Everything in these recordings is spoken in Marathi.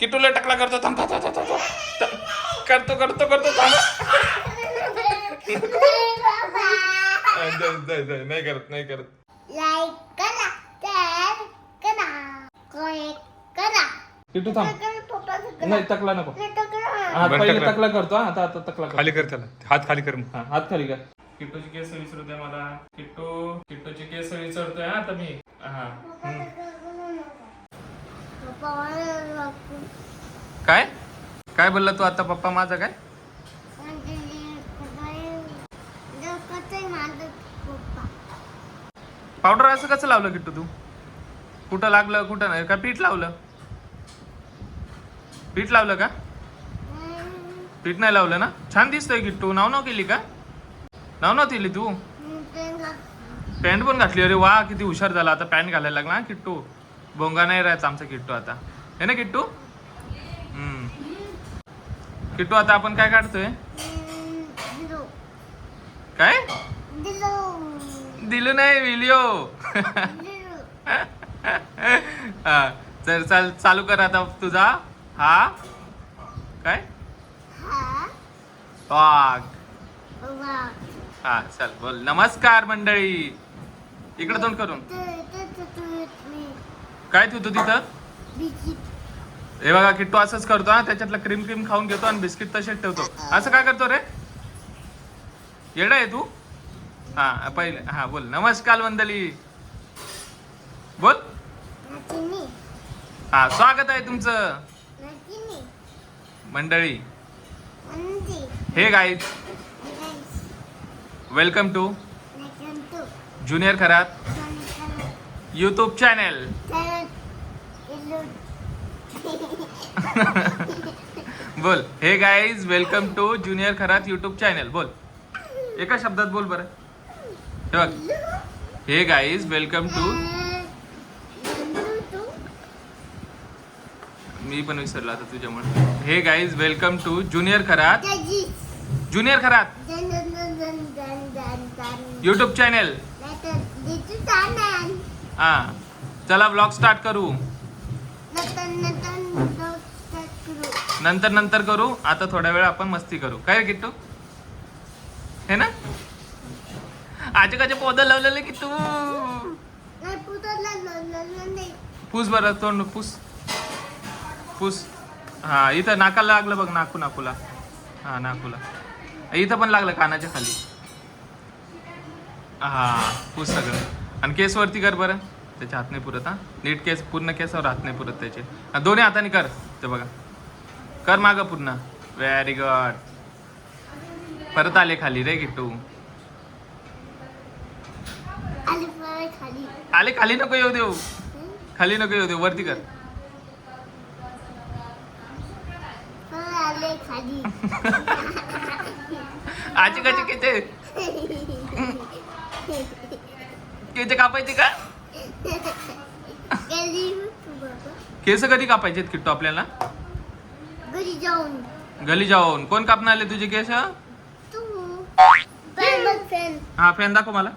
किटूला टकला करतो थांब थांब, थांब, थांब, करतो करतो करतो थांब. जाय, जाय. नाही करत नाही करत लाईक करा शेअर करा कमेंट करा किटू थांब. नाही टकला नको. हा बरं, पहिले टकला. टकला करतो हा, आता आता टकला खाली कर त्याला. हात खाली कर मग. हा हात खाली कर. किट्टूची केस विसरू दे मला. किट्टू किट्टूची केस विसरतोय हा आता मी. हा. हम्म. पप्पा मला काय काय बोलला तू आता पप्पा माझा काय? म्हणजे पावडर असं कसं लावलं किट्टू तू? कुठं लागलं कुठं नाही? का पीठ लावलं? पीठ लावलं का? पीठ नाही लावलं ना? छान दिसतोय किट्टू. नाव नाव केली का? नाव नाव केली तू? पॅन्ट पण घातली. अरे वा किती हुशार झाला. आता पॅन्ट घालायला लागला किट्टू. बोंगा नाही राहायचा आमचा किट्टू आता. हे ना किट्टू? किटू आता आपण काय काढतोय? काय? दिलू नाही व्हिडिओ हा चल चालू कर आता तुझा. हा? काय? वाघ. हा चल बोल. नमस्कार मंडळी. इकडे तोंड करून. काय तू तिथं? हे बघा किट्टू असंच करतो हा. त्याच्यातलं क्रीम क्रीम खाऊन घेतो आणि बिस्किट तसेच ठेवतो. असं काय करतो रे? येडा आहे तू? हा पहिले हा बोल. नमस्कार मंडळी. बोल. हा स्वागत आहे तुमचं. मंडळी. Hey guys welcome to junior Kharat YouTube channel बोल. Hey guys welcome to junior Kharat YouTube channel बोल. एका शब्दात बोल बरं. हे बघ. हे गाईज वेलकम टू मी पण विसरलो आता तुझ्यामुळे. Hey guys welcome to junior Kharat junior Kharat YouTube channel हा चला ब्लॉग स्टार्ट करू. नंतर नंतर करू आता थोड्या वेळ आपण मस्ती करू. काय किट्टू? हे ना? आजे काचे पौधा लावलेले की तू पूस बरं तोंड पूस. पूस. हा इथं नाकाला लागलं बघ नाकू नाकूला. हा नाकूला. इथं पण लागलं कानाच्या खाली. हा पूस सगळं. आणि केस वरती कर बरं. त्याच्या हात नाही पुरत हा. नीट केस पूर्ण केसावर हात नाही पुरत त्याचे. दोन्ही हाताने कर ते बघा. कर माग पूर्ण. व्हेरी गुड परत आले खाली रे किट्टू खाली. आले खाली नको येऊ देऊ. खाली नको येऊ देऊ. वरती कर. आले खाली. आजी कशी केचे केचे कापायचे का? केस कधी कापायचे किट्टू आपल्याला? घरी जाऊन. गली जाऊन. कोण कापणार आले तुझे केस? तू. पण मग फॅन हा फॅन दाखव मला.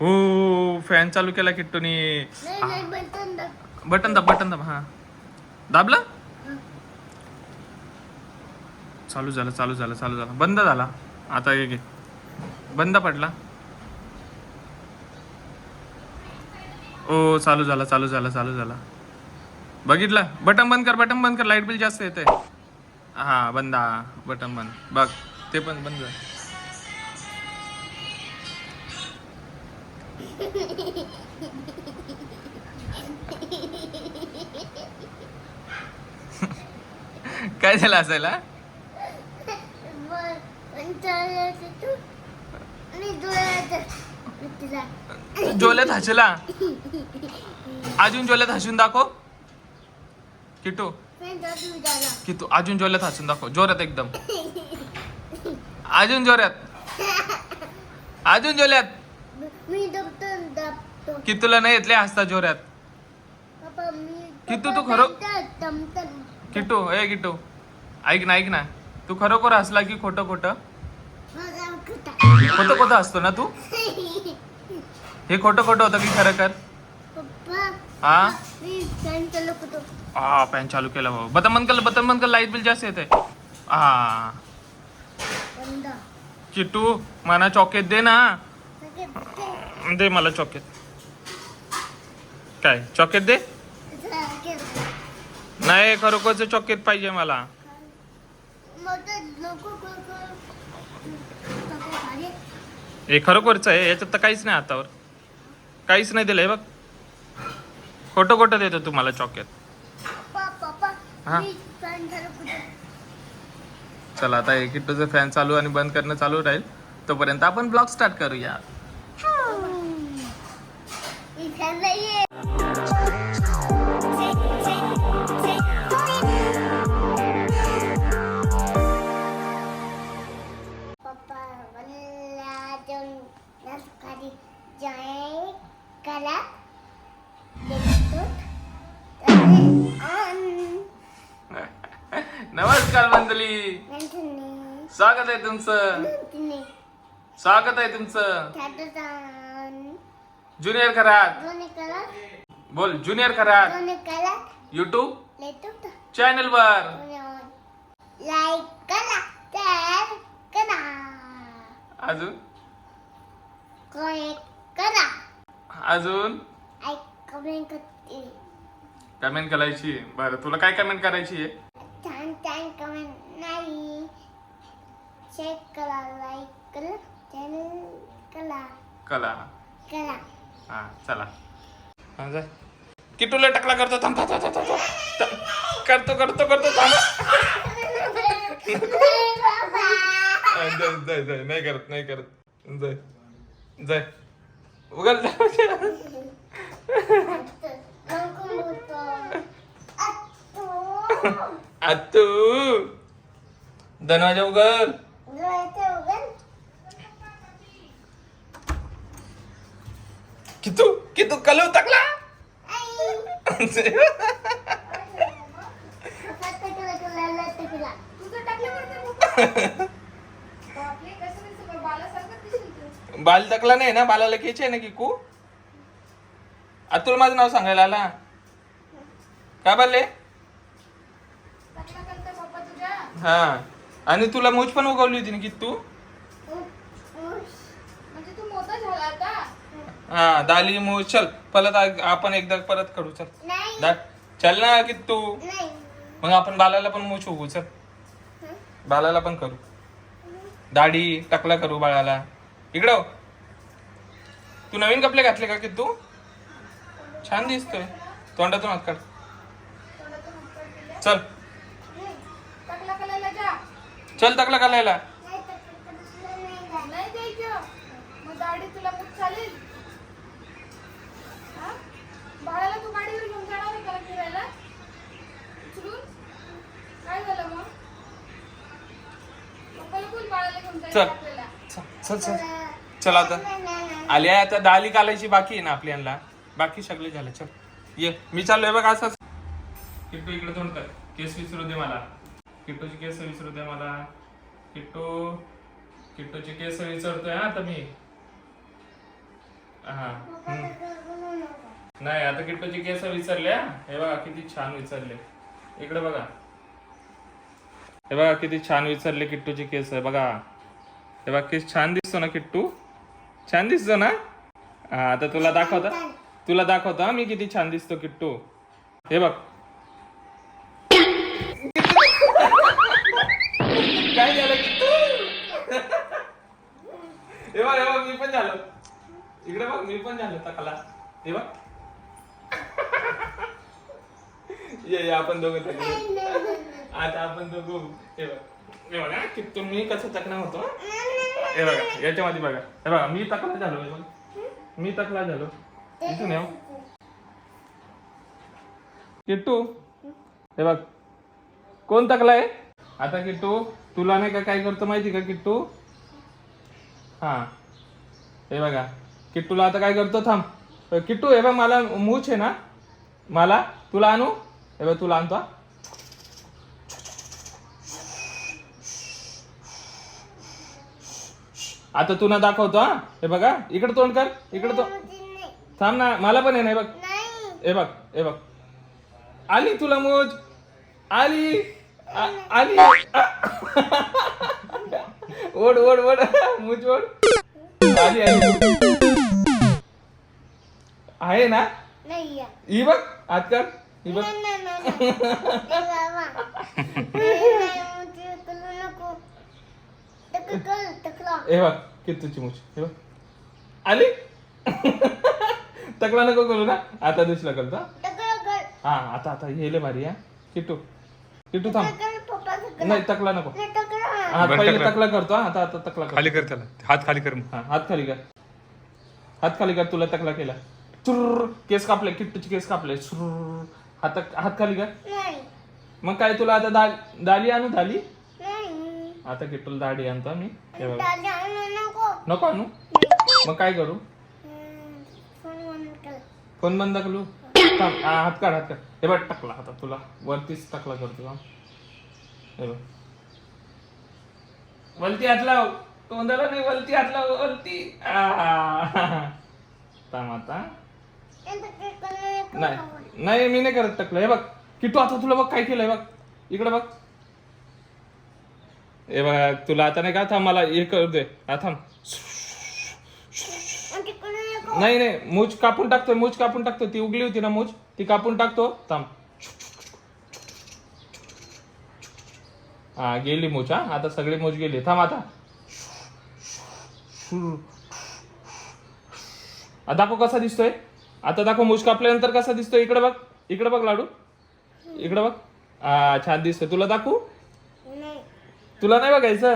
हो फॅन चालू केला किट्टूनी. नाही नाही बटन दाब. बटन दाब बटन दाब हा. दाबलं? चालू झालं चालू झालं चालू झालं. बंद झाला. आता हे घे. बंद पडला. ओ चालू झाला चालू झाला चालू झाला. बघितलं? बटन बंद कर बटन बंद कर. लाइट बिल जास्त येते हा बंद. हा बटन बंद. बघ ते पण बंद. काय झालं तुला जोल्यात हसला? अजून जोल्यात हसून दाखव. किटू। किटू अजून जोल्यात हसून दाखव. जोरात एकदम. अजून जोरात. अजून जोल्यात मी दबतो दाबतो की तुला नाही येतले हसता जोरात. किट्टू, तू खरं- किट्टू ए किट्टू ऐक ना ऐक ना. तू खरोखर हसला की खोटं खोटं? खोटं खोटं हसतो ना तू? हे खोटं खोटं होतं की खरं कर हा? हा फॅन चालू केला भाऊ. बटन बंद कर बटन बंद कर लाइट बिल जास्त येते हा किट्टू मला चॉकेट दे ना. दे. मला चॉकेट काय चॉकेट दे? नाही खरोखरचं चॉकेट पाहिजे मला. हे खरोखरचं आहे याच्यात तर काहीच नाही हातावर. काहीच नाही दिलंय बघ. खोटं खोटं देतो तुम्हाला पप्पा हा? चला आता किट्टूचं फॅन चालू आणि बंद करणं चालू राहील. तोपर्यंत आपण ब्लॉग स्टार्ट करूया. नमस्कार मंडळी. स्वागत आहे तुमचं. स्वागत आहे तुमचं. ज्युनियर खरात बोल ज्युनियर खरात दोन्ही करा युट्यूब चॅनल वर. लाईक करा अजून? करा. अजून? करते. कमेंट करायची. बरं तुला काय कमेंट करायची आहे छान छान कमेंट नाही चेक करा लाईक करा चॅनल करा. कला करा. हा चला. हा, जा. किटूला टकला करतो थांब थांब, थांब, थांब, थांब. करतो करतो करतो थांब. बाबा जाय जाय जाय. नाही करत नाही करत. जाय. जाय. उगल आतू दरवाजा उघड. कितू कितू कलव टाकला बाल टाकला नाही ना बालाला घ्यायचे ना किकू? अतुल माझं नाव सांगायला आला. काय बोलले हा. आणि तुला मूछ पण उगवली होती ना की तू म्हणजे तू मोठा झाला आता हा दाली मूछ चल. परत आ- आपण एकदा परत करू चल. दा चल ना की तू. मग आपण बालाला पण मूछ उगू चल. बालाला पण करू. दाढी टकला करू बाळाला. इकडं हो. तू नवीन कपडे घातले का की तू छान दिसतोय. तोंडातून हात काढ. चल. टाकला कलायला जा. चल टकला घालायला नाही द्यायचं मग दाढी तुला खूप चालेल हा? बाळाला तू गाडीवर घेऊन जाणार आहे का फिरायला उचलून काय झालं मग पप्पाला बोल बाळाला घेऊन चल. चल चल चल. आता. आली आहे आता दाली कालायची बाकी आहे ना आपली यांना. बाकी सगळे झाले. चल. ये मी चाललोय बघ असंच किट्टू इकडे तोंड कर. केस विसरू दे मला. किट्टूची केस विसरू दे मला. किट्टू किट्टूची केस विसरतोय हा आता मी. हा. नाही आता किट्टूची केस विसरले हे बघा किती छान विसरले. इकडे बघा. हे बघा किती छान विसरले किट्टूची केस. आहे बघा. हे बघा केस छान दिसतो ना किट्टू? छान दिसतो ना? हा आता तुला दाखवता. तुला दाखवतो मी किती छान दिसतो किट्टू. हे बघ. काय झालं किट्टू? हे बघ हे बघ मी पण झालो. इकडे बघ मी पण झालो तकला. हे बघ. ये ये, आपण दोघं आता आपण दोघं हे बघ. हे बघा की तुम्ही कसं तकणं होतो हे बघा याच्यामध्ये बघा. हे बघा मी तकला झालो मी तकला झालो. इथून येऊ. किट्टू हे बघ. कोण तकला आहे? आता किट्टू तुला नाही का काय करतो माहिती का किट्टू? हा. हे बघा. किट्टूला आता काय करतो थांब. किट्टू हे बघ मला मूछ आहे ना? मला? तुला आणू? हे बघ तुला आणतो आता तुला दाखवतो हा. हे बघा इकडे तोंड कर इकडे तो थांब ना मला पण आहे ना हे बघ. नाही हे बघ हे बघ. आली तुला मोज. आली. आ- आली. आ. ओढ ओढ ओढ. मुज ओढ. आली आली. आहे ना? नाही. ही बघ कर. ही बघ नाही, नाही, नाही, नाही. ए बाबा. नाही, नाही, मुझे तुला नको. टक कर, टकला. हे बघ किट्टूची मुछ हे बघ. आली? तकला नको करू ना. आता दुसरा करतो हा. टकला कर. हा आता आता लय भारी हा किट्टू किट्टू थांब. टकला, पप्पा टकला. नाही तकला नको. हा बरं, पहिले तकला. तकला करतो हा, आता आता तकला करतो. खाली कर त्याला. हात खाली कर हा हात खाली कर. हात खाली कर तुला तकला केला. चुर केस कापले किट्टूचे केस कापले. चुर हात हात खाली कर. नाही, मग काय तुला आता दा- दाली आणू दाली. आता किट्टूला दाढी आणतो मी नको. आणू? मग काय करू? फोन बंद कर. करू? थांब, हा, हात काढ हात काढ. हे बघ टाकला आता तुला. वरतीच टाकला करतो थांब. हे बघ. वलती हात लाव. तोंडाला नाही वलती हात लाव वलती. आ. थांब आता. नाही नाही मी नाही करत टाकलं. हे बघ. किट्टू आता तुला बघ काय केलंय बघ. इकडे बघ. हे बघ तुला आता नाही का थांब मला हे करू दे. हा थांब. नाही नाही मूज कापून टाकतोय मूज कापून टाकतो ती उगली होती ना मूज ती कापून टाकतो. थांब. हा गेली मूज हा. आता सगळी मूज गेली. थांब आता. आ, दाखव कसा दिसतोय. आता दाखव मूज कापल्यानंतर कसा दिसतोय. इकडे बघ. इकडे बघ लाडू. इकडे बघ. हा छान दिसतोय. तुला दाखवू? तुला नाही बघायचं.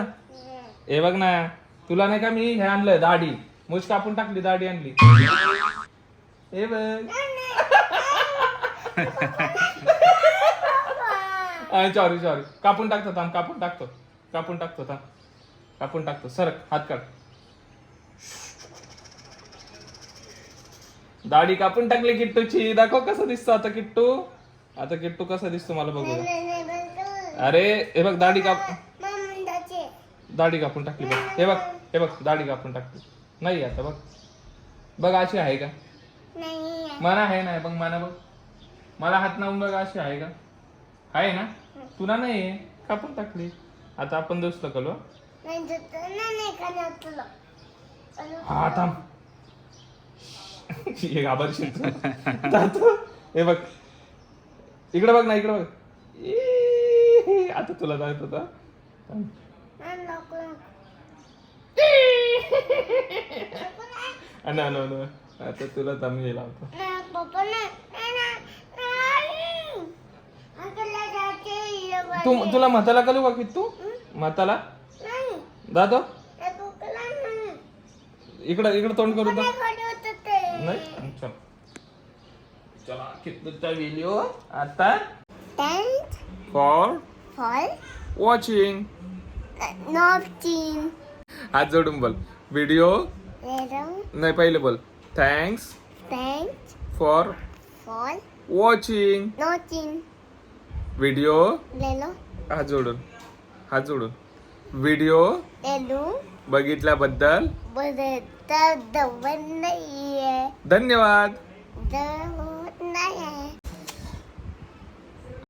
हे बघ ना. तुला नाही का मी हे आणलं दाढी? मूज कापून टाकली दाढी आणली. हे बघ. सॉरी सॉरी कापून टाकतो थांब. कापून टाकतो. कापून टाकतो थांब. कापून टाकतो. सरक हात काढ. दाढी कापून टाकली किट्टूची. दाखव कसं दिसतो आता किट्टू. आता किट्टू कसा दिसतो मला बघू. अरे हे बघ दाढी काप. दाढी कापून टाकली बघ. हे बघ हे बघ दाढी कापून टाकली. नाही आता बघ. बघ अशी आहे का? आहे. मना आहे ना बघ मना बघ. मला हात लावून बघ अशी आहे का? आहे ना? तुला नाही आहे कापून टाकली. आता आपण दुसरं करू हं? हा थांब. हे. जातो. हे बघ. इकडे बघ ना इकडे बघ. आता तुला जायचं होतं. अन, अन, अन. आता तुला हे लावतो. तू. तुला म्हाताला करू का की तू? पप्पाला नाही. इकडं इकडं तोंड करू नाही? चल. चला कितचा व्हिडिओ आता? Thanks for for? Watching nothing. हात जोडून बोल. व्हिडिओ नाही पहिले बोल. Thanks thanks for for watching nothing. Video Little हात जोडून. हात जोडून. व्हिडिओ बघितल्याबद्दल? धन्यवाद. दव